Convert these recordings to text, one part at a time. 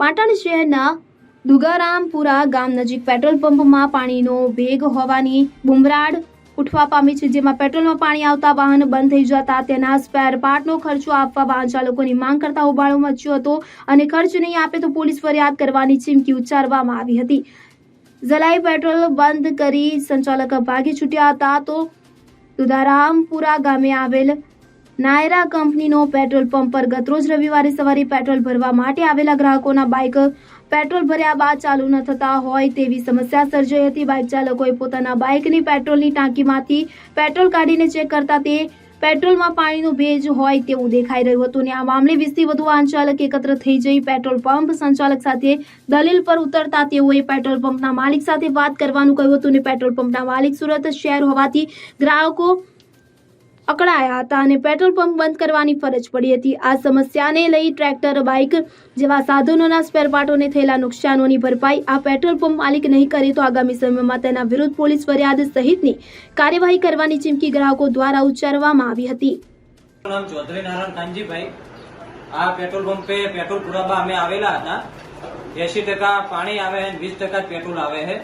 પાટણ શહેરના દુગારામપુરા ગામ નજીક પેટ્રોલ પંપમાં પાણીનો ભેગ હોવાની બુમરાડ ઉઠવા પામી છે, જેમાં પેટ્રોલમાં પાણી આવતા વાહન બંધ થઈ જતા તેના સ્પેર પાર્ટનો ખર્ચો આપવા વાહન ચાલકોની માંગ કરતા હોબાળો મચ્યો હતો અને ખર્ચ નહીં આપે તો પોલીસ ફરિયાદ કરવાની ચીમકી ઉચ્ચારવામાં આવી હતી. ઝલાઈ પેટ્રોલ બંધ કરી સંચાલક ભાગી છૂટ્યા હતા તો દુધારામપુરા ગામે આવેલ નાયરા કંપનીનો પેટ્રોલ પંપ પર ગતરોજ રવિવારે સવારે પેટ્રોલ ભરવા માટે આવેલા ગ્રાહકોના બાઇક પેટ્રોલ ભર્યા બાદ ચાલુ ન થતા હોય તેવી સમસ્યા સર્જાઈ હતી. બાઇક ચાલકોએ પોતાના બાઇકની પેટ્રોલની ટાંકીમાંથી પેટ્રોલ કાઢીને ચેક કરતા તે પેટ્રોલમાં પાણીનો ભેજ હોય તેવું દેખાઈ રહ્યું હતું અને આ મામલે વીસથી વધુ વાહન ચાલક એકત્ર થઈ જઈ પેટ્રોલ પંપ સંચાલક સાથે દલીલ પર ઉતરતા તેઓએ પેટ્રોલ પંપના માલિક સાથે વાત કરવાનું કહ્યું હતું અને પેટ્રોલ પંપના માલિક સુરત શહેર હોવાથી ગ્રાહકો અકળાયા હતા અને પેટ્રોલ પંપ બંધ કરવાની ફરજ પડી હતી. આ સમસ્યાને લઈ ટ્રેક્ટર, બાઇક જેવા સાધનોના સ્પેરપાર્ટોને થયેલા નુકસાનોની ભરપાઈ આ પેટ્રોલ પંપ માલિક નહીં કરે તો આગામી સમયમાં તેના વિરુદ્ધ પોલીસ ફરિયાદ સહિતની કાર્યવાહી કરવાની ચીમકી ગ્રાહકો દ્વારા ઉચ્ચારવામાં આવી હતી. નામ ચૌધરી નારાયણ કાનજીભાઈ. આ પેટ્રોલ પંપે પેટ્રોલ પુરાવા અમે આવેલા હતા. એસી ટકા પાણી આવે અને વીસ ટકા પેટ્રોલ આવે છે.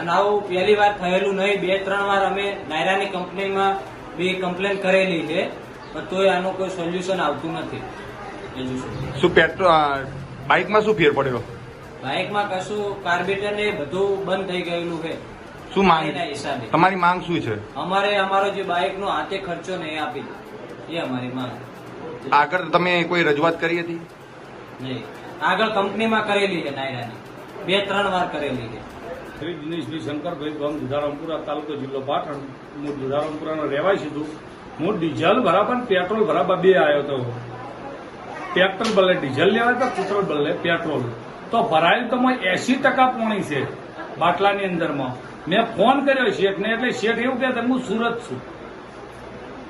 અને આવું પહેલી વાર થયેલું નહીં. બે ત્રણ વાર અમે નાયરાની કંપનીમાં બી કમ્પ્લેન કરેલી છે પણ તોય આનું કોઈ સોલ્યુશન આવતું નથી. શું પેટ્રોલ બાઇકમાં શું ફેર પડ્યો? બાઇકમાં કશું કાર્બેટર ને બધું બંધ થઈ ગયેલું છે. શું માંગ? હિસાબે. તમારી માંગ શું છે? અમારે અમારો જે બાઇકનો હાથે ખર્ચો ને એ આપી દો. એ અમારી માંગ આગળ તમે કોઈ રજૂઆત કરી હતી? નહીં. આગળ કંપનીમાં કરેલી છે નાયરાની. બે ત્રણ વાર કરેલી છે. શ્રી દિનેશભાઈ શંકરભાઈ ગામ દુધારામપુરા તાલુકો જિલ્લો પાટણ. હું દુધારામપુરાનો રહેવાસી છું. હું ડીઝલ ભરાવા પેટ્રોલ ભરાવા બે આવ્યો હતો પેટ્રોલ બદલે ડીઝલ લેવા તો પેટ્રોલ બદલે પેટ્રોલ. તો ભરાયેલ તો એસી ટકા પોણી છે બાટલાની અંદરમાં. મેં ફોન કર્યો શેઠને એટલે શેઠ એવું કહેતા હું સુરત છું.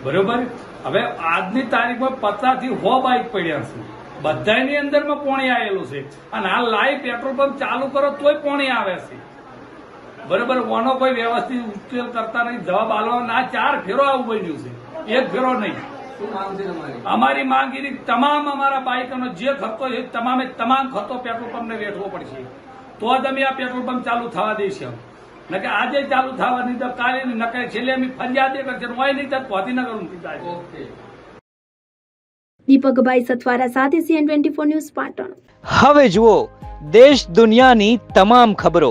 બરોબર? હવે આજની તારીખમાં પચાસથી હો બાઇક પડ્યા છે. બધાની અંદરમાં પોણી આવેલું છે. અને આ લાઈવ પેટ્રોલ પંપ ચાલુ કરો તોય પોણી આવે છે. બરોબર ઓનો કોઈ વ્યવસ્થિત ઉકેલ કરતા નહીં. જવાબ આલવા ના ચાર ફેરો આવું બન્યું છે. એક ફેરો નહીં. અમારી માંગ તમામ અમારા બાઇકોનો જે ખર્ચો છે તમામે તમામ ખર્ચો પેટ્રોલ પંપને વેઠવો પડશે. તો જ અમે આ પેટ્રોલ પંપ ચાલુ થવા દઈશું નકે આજે ચાલુ થવા નહીં તો કાલે નહીં નકે છેલ્લે અમે ફરિયાદ કરશે હોય નહીં તો ગાંધીનગર ઊંધી થાય દીપકભાઈ સથવારા સાથે CN twenty four news Patan. હવે જુઓ દેશ દુનિયાની તમામ ખબરો.